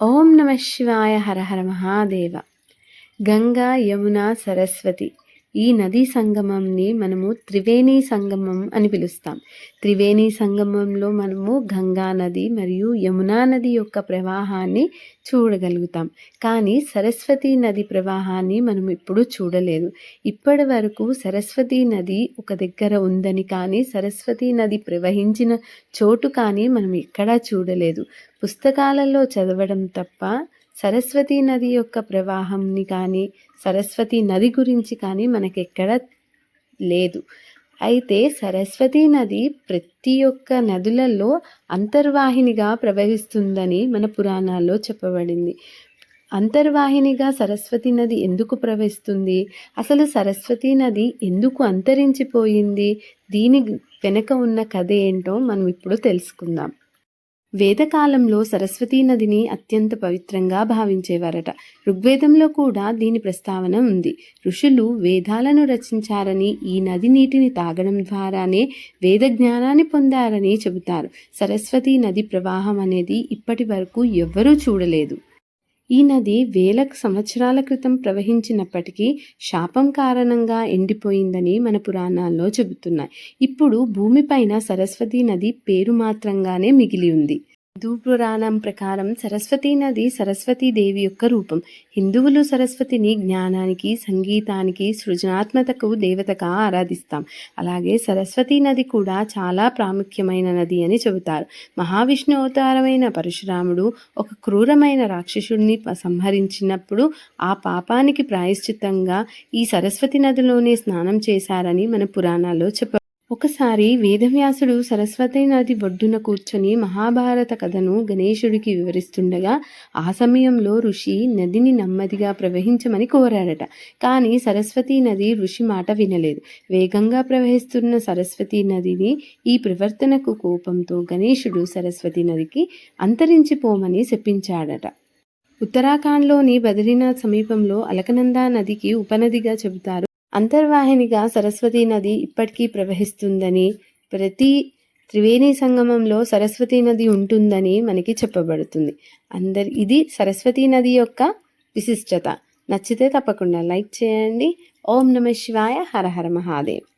ఓం నమ శివాయ హర హర మహాదేవ. గంగా యమున సరస్వతి. ఈ నదీ సంగమంని మనము త్రివేణి సంగమం అని పిలుస్తాం. త్రివేణి సంగమంలో మనము గంగా నది మరియు యమునా నది యొక్క ప్రవాహాన్ని చూడగలుగుతాం. కానీ సరస్వతి నది ప్రవాహాన్ని మనం ఇప్పుడు చూడలేదు. ఇప్పటి వరకు సరస్వతి నది ఒక దగ్గర ఉందని కానీ సరస్వతి నది ప్రవహించిన చోటు కానీ మనం ఎక్కడా చూడలేదు. పుస్తకాలలో చదవడం తప్ప సరస్వతి నది యొక్క ప్రవాహంని కానీ సరస్వతి నది గురించి కానీ మనకెక్కడ లేదు. అయితే సరస్వతి నది ప్రతి ఒక్క నదులలో అంతర్వాహినిగా ప్రవహిస్తుందని మన పురాణాల్లో చెప్పబడింది. అంతర్వాహినిగా సరస్వతి నది ఎందుకు ప్రవహిస్తుంది? అసలు సరస్వతి నది ఎందుకు అంతరించిపోయింది? దీని వెనుక ఉన్న కథ ఏంటో మనం ఇప్పుడు తెలుసుకుందాం. వేదకాలంలో సరస్వతీ నదిని అత్యంత పవిత్రంగా భావించేవారట. ఋగ్వేదంలో కూడా దీని ప్రస్తావన ఉంది. ఋషులు వేదాలను రచించారని ఈ నది నీటిని తాగడం ద్వారానే వేద జ్ఞానాన్ని పొందారని చెబుతారు. సరస్వతీ నది ప్రవాహం అనేది ఇప్పటి వరకు ఎవ్వరూ చూడలేదు. ఈ నది వేల సంవత్సరాల క్రితం ప్రవహించినప్పటికీ శాపం కారణంగా ఎండిపోయిందని మన పురాణాల్లో చెబుతున్నాయి. ఇప్పుడు భూమిపైన సరస్వతీ నది పేరు మాత్రంగానే మిగిలి ఉంది. హిందూ పురాణం ప్రకారం సరస్వతీ నది సరస్వతీ దేవి యొక్క రూపం. హిందువులు సరస్వతిని జ్ఞానానికి సంగీతానికి సృజనాత్మకకు దేవతగా ఆరాధిస్తాం. అలాగే సరస్వతీ నది కూడా చాలా ప్రాముఖ్యమైన నది అని చెబుతారు. మహావిష్ణు అవతారమైన పరశురాముడు ఒక క్రూరమైన రాక్షసుడిని సంహరించినప్పుడు ఆ పాపానికి ప్రాయశ్చిత్తంగా ఈ సరస్వతి నదిలోనే స్నానం చేశారని మన పురాణాల్లో చెప్ప ఒకసారి వేదవ్యాసుడు సరస్వతి నది ఒడ్డున కూర్చొని మహాభారత కథను గణేశుడికి వివరిస్తుండగా ఆ సమయంలో ఋషి నదిని నెమ్మదిగా ప్రవహించమని కోరాడట. కానీ సరస్వతీ నది ఋషి మాట వినలేదు. వేగంగా ప్రవహిస్తున్న సరస్వతీ నదిని ఈ ప్రవర్తనకు కోపంతో గణేశుడు సరస్వతి నదికి అంతరించిపోమని శపించాడట. ఉత్తరాఖండ్లోని బద్రీనాథ్ సమీపంలో అలకనందా నదికి ఉపనదిగా చెబుతారు అంతర్వాహినిగా సరస్వతీ నది ఇప్పటికీ ప్రవహిస్తుందని ప్రతి త్రివేణి సంగమంలో సరస్వతీ నది ఉంటుందని మనకి చెప్పబడుతుంది. అందరి ఇది సరస్వతీ నది యొక్క విశిష్టత. నచ్చితే తప్పకుండా లైక్ చేయండి. ఓం నమ శివాయ హర హర మహాదేవ్.